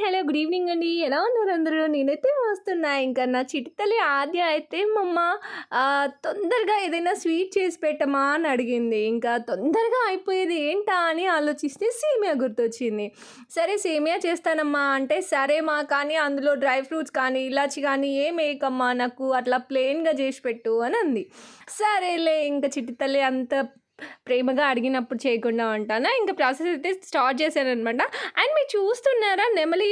Hello good evening అండి. ఎలా ఉన్నారు అందరూ? నేనైతే వస్తున్నా ఇంకా నా చిటితల్లి ఆద్య అయితే మమ్మ తొందరగా ఏదైనా స్వీట్ చేసి పెట్టమా అని అడిగింది. ఇంకా తొందరగా అయిపోయేది ఏంటా అని ఆలోచిస్తే సేమియా గుర్తొచ్చింది. సరే సేమియా చేస్తానమ్మా అంటే సరే మా కానీ అందులో డ్రై ఫ్రూట్స్ కానీ ఇలాచి కానీ ఏం వేయకమ్మా నాకు అట్లా ప్లెయిన్గా చేసి పెట్టు అని అంది. సరేలే ఇంకా చిటితల్లి అంత ప్రేమగా అడిగినప్పుడు చేయకుండా ఉంటానా? ఇంకా ప్రాసెస్ అయితే స్టార్ట్ చేశాను అనమాట అండ్ మీరు చూస్తున్నారా నెమలి?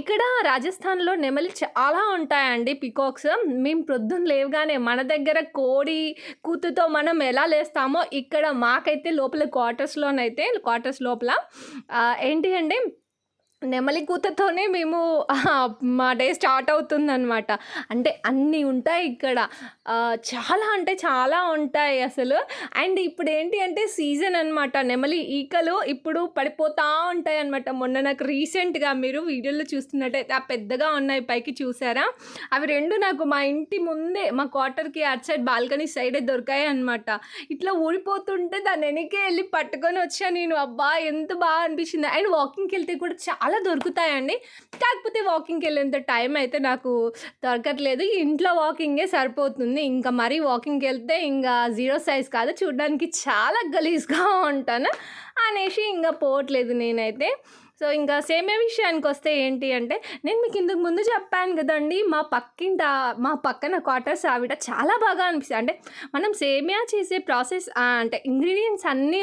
ఇక్కడ రాజస్థాన్లో నెమలి చాలా ఉంటాయండి పికాక్స్. మేము ప్రొద్దున లేవుగానే మన దగ్గర కోడి కూతుతో మనం ఎలా లేస్తామో ఇక్కడ మాకైతే లోపల క్వార్టర్స్లోనైతే క్వార్టర్స్ లోపల ఏంటి అంటే నెమలి కూతతోనే మేము మా డే స్టార్ట్ అవుతుందన్నమాట. అంటే అన్నీ ఉంటాయి ఇక్కడ. చాలా అంటే చాలా ఉంటాయి అసలు. అండ్ ఇప్పుడు ఏంటి అంటే సీజన్ అనమాట నెమలి ఈకలు ఇప్పుడు పడిపోతూ ఉంటాయి అనమాట మొన్న నాకు రీసెంట్గా మీరు వీడియోలో చూస్తున్నట్టయితే ఆ పెద్దగా ఉన్నాయి పైకి చూసారా? అవి రెండు నాకు మా ఇంటి ముందే మా క్వార్టర్కి అటు సైడ్ బాల్కనీ సైడే దొరికాయి అనమాట ఇట్లా ఊడిపోతుంటే దాని వెనకే వెళ్ళి పట్టుకొని వచ్చా నేను. అబ్బా ఎంత బాగా అనిపించింది. అండ్ వాకింగ్కి వెళ్తే కూడా చాలా దొరుకుతాయండి. కాకపోతే వాకింగ్కి వెళ్ళేంత టైం అయితే నాకు దొరకట్లేదు. ఇంట్లో వాకింగే సరిపోతుంది. ఇంకా మరీ వాకింగ్కి వెళ్తే ఇంకా జీరో సైజ్ కాదు. చూడడానికి చాలా గలీజ్గా ఉంటాను అనేసి ఇంకా పోవట్లేదు నేనైతే. సో ఇంకా సేమే విషయానికి వస్తే ఏంటి అంటే నేను మీకు ఇంతకు ముందు చెప్పాను కదండి మా పక్కింట మా పక్కన క్వార్టర్స్ ఆవిడ చాలా బాగా అనిపిస్తుంది అంటే మనం సేమియా చేసే ప్రాసెస్ అంటే ఇంగ్రీడియంట్స్ అన్నీ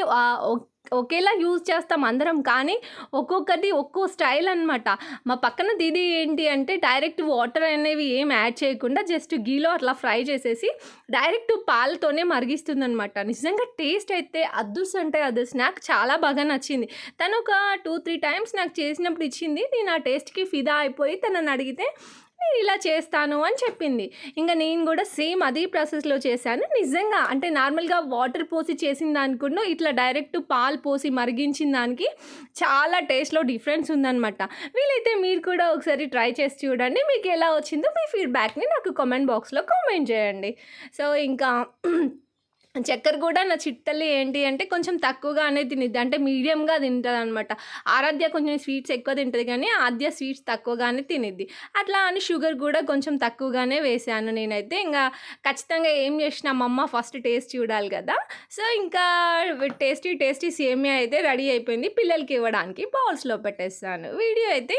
ఒకేలా యూజ్ చేస్తాం అందరం. కానీ ఒక్కొక్కటి ఒక్కో స్టైల్ అనమాట మా పక్కన దీది ఏంటి అంటే డైరెక్ట్ వాటర్ అనేవి ఏం యాడ్ చేయకుండా జస్ట్ గీలో అట్లా ఫ్రై చేసేసి డైరెక్ట్ పాలతోనే మరిగిస్తుంది అనమాట నిజంగా టేస్ట్ అయితే అద్దుస్ అంటే అద్దుస్ నాకు చాలా బాగా నచ్చింది. తను ఒక టూ త్రీ టైమ్స్ నాకు చేసినప్పుడు ఇచ్చింది నేను ఆ టేస్ట్కి ఫిదా అయిపోయి తనని అడిగితే నేను ఇలా చేస్తాను అని చెప్పింది. ఇంకా నేను కూడా సేమ్ అదే ప్రాసెస్లో చేశాను. నిజంగా అంటే నార్మల్గా వాటర్ పోసి చేసిన దానికన్నా ఇట్లా డైరెక్ట్ పాలు పోసి మరిగించిన దానికి చాలా టేస్ట్లో డిఫరెన్స్ ఉందన్నమాట. వీలైతే మీరు కూడా ఒకసారి ట్రై చేసి చూడండి. మీకు ఎలా వచ్చిందో మీ ఫీడ్బ్యాక్ని నాకు కామెంట్ బాక్స్లో కామెంట్ చేయండి. సో ఇంకా చక్కెర కూడా నా చిట్టల్లి ఏంటి అంటే కొంచెం తక్కువగానే తినిద్ది. అంటే మీడియంగా తింటుంది అనమాట ఆరాధ్య కొంచెం స్వీట్స్ ఎక్కువ తింటుంది కానీ ఆద్య స్వీట్స్ తక్కువగానే తినిద్ది. అట్లా అని షుగర్ కూడా కొంచెం తక్కువగానే వేసాను నేనైతే. ఇంకా ఖచ్చితంగా ఏం చేసినా మా అమ్మ ఫస్ట్ టేస్ట్ చూడాలి కదా. సో ఇంకా టేస్టీ టేస్టీ సేమియా అయితే రెడీ అయిపోయింది పిల్లలకి ఇవ్వడానికి. బౌల్స్లో పెట్టేస్తాను. వీడియో అయితే